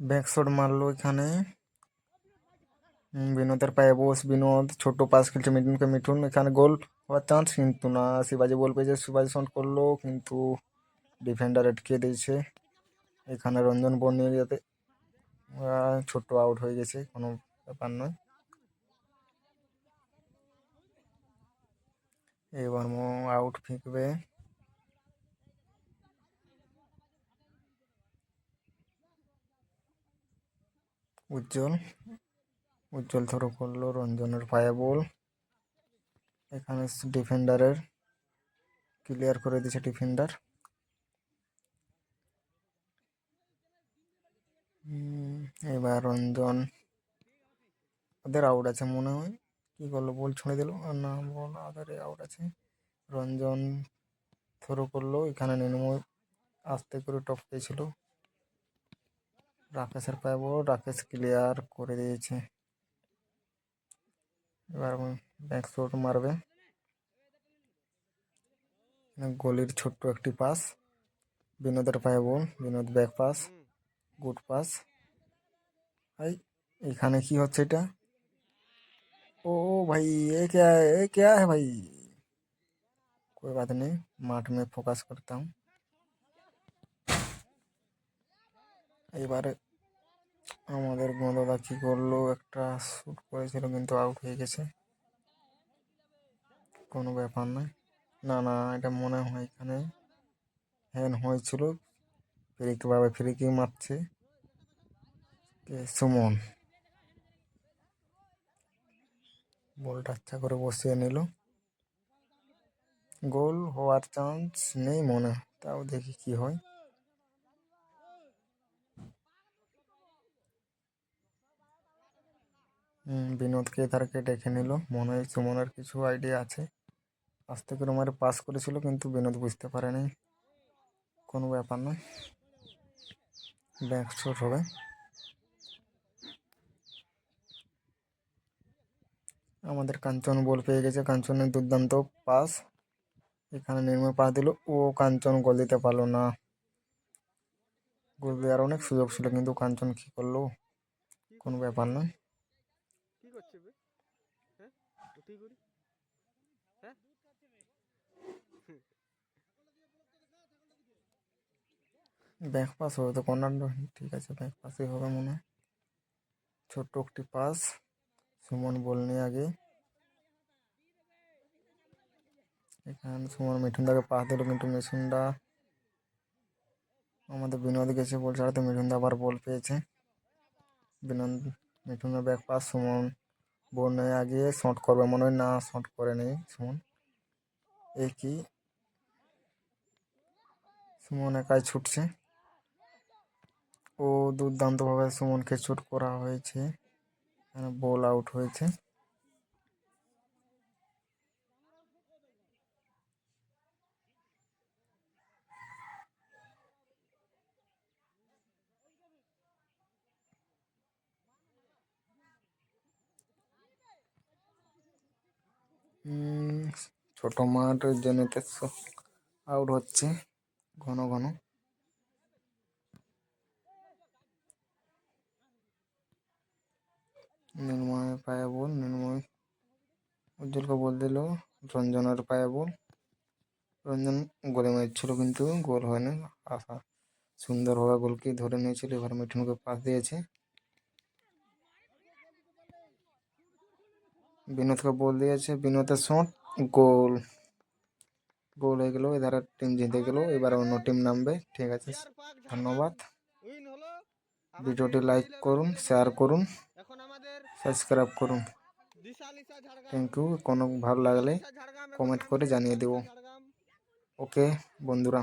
ব্যাকশট মারলো এখানে। বিনোদের পায়ে বস বিনোদ ছোট পাস খেলছে মিঠুনকে মিঠুন এখানে গোল হওয়ার চান্স কিন্তু না। শিবাজি বল পেয়েছে শিবাজি শট করল কিন্তু ডিফেন্ডার আটকে দিয়েছে। এখানে রঞ্জন বর্ণিয়ে যাতে আহ, ছোট্ট আউট হয়ে গেছে কোনো ব্যাপার নয়। এবার আউট ফিকবে। উজ্জ্বল। উজ্জ্বল থ্রো করল, রঞ্জনের পায়ে বল। এখানে ডিফেন্ডারের ক্লিয়ার করে দিয়েছে ডিফেন্ডার এবার রঞ্জন। ওদের আউট আছে মনে হয়। কি করল? বল ছুঁড়ে দিল। আর না, বল আদারে আউট আছে। রঞ্জন থ্রো করল, এখানে নির্ময় আস্তে করে টপকেছিল রাকেশের পায়ে বল রাকেশ ক্লিয়ার করে দিয়েছে এবার ব্যাক শট মারবে গলির ছোট্ট একটি পাস বিনোদের পায়ে ball Binod back pass good pass ভাই এখানে কি হচ্ছে এটা ओ भाई ये क्या है ये क्या है भाई कोई बात नहीं মাঠ में फोकस करता हूँ এবারে আমাদের গোঁদাদা কি করল? একটা শ্যুট করেছিল কিন্তু আউট হয়ে গেছে। কোনো ব্যাপার নয়। না না, এটা মনে হয় এখানে হ্যান হয়েছিল। ফ্রিকি বাবা ফ্রিকি মারছে। সুমন। বলটা আচ্ছা করে বসিয়ে নিল। গোল হওয়ার চান্স নেই মনে। তাও দেখি কি হয়। বিনোদকে তারকে ডেকে নিল। মনে হয় সুমনের কিছু আইডিয়া আছে। আস্তে করে মারে পাস করেছিল, কিন্তু বিনোদ বুঝতে পারেনি। কোনো ব্যাপার নয়। ব্যাক শট হবে। আমাদের কাঞ্চন বল পেয়ে গেছে। কাঞ্চনের দুর্দান্ত পাস এখানে নির্ময় পা দিল। ও কাঞ্চন গোল দিতে পারল না। গোল দেওয়ার অনেক সুযোগ ছিল, কিন্তু কাঞ্চন কি করল? কোনো ব্যাপার নয়। করছে বে হ্যাঁ? উঠেই করি। হ্যাঁ? ব্যাক পাস হবে তো কর্নার ঠিক আছে ব্যাক পাসই হবে মনে হয়। ছোট্ট একটি পাস। সুমন বল নিয়ে আগে। এখানে সুমন মিঠুনদাকে পাস দিল, কিন্তু মিঠুনদা আমাদের বিনোদ গেছে বল ছাড়াতে মিঠুনদা আবার বল পেয়েছে। বিনোদ মিঠুনের ব্যাক পাস, সুমন বল নিয়ে আগে শট করবে, মনে হয় না শট করে নেই, সুমন। এই কি? সুমন একাই ছুটছে। ও দুর্দান্তভাবে সুমনকে ছুট করা হয়েছে। বল আউট হয়েছে। ছোট মাঠের জন্য আউট হচ্ছে, ঘন ঘন। নির্ময় পায়ে বল, নির্ময় উজ্জ্বলকে বল দিল, রঞ্জনের পায়ে বল। রঞ্জন গোলে মারছিল কিন্তু, গোল হয়নি। আশা সুন্দরভাবে গোলকে ধরে নিয়েছিল, এবার মিঠুনকে পাস দিয়েছে। বিনোদকে বল দিয়েছে। বিনোদের শট, গোল। গোল হয়ে গেল, এধারে টিম জিতে গেল, এবার অন্য টিম নামবে। ঠিক আছে, ধন্যবাদ। ভিডিওটি লাইক করুন, শেয়ার করুন, সাবস্ক্রাইব করুন। থ্যাংক ইউ কোনো ভালো লাগলে কমেন্ট করে জানিয়ে দেবো ওকে, বন্ধুরা।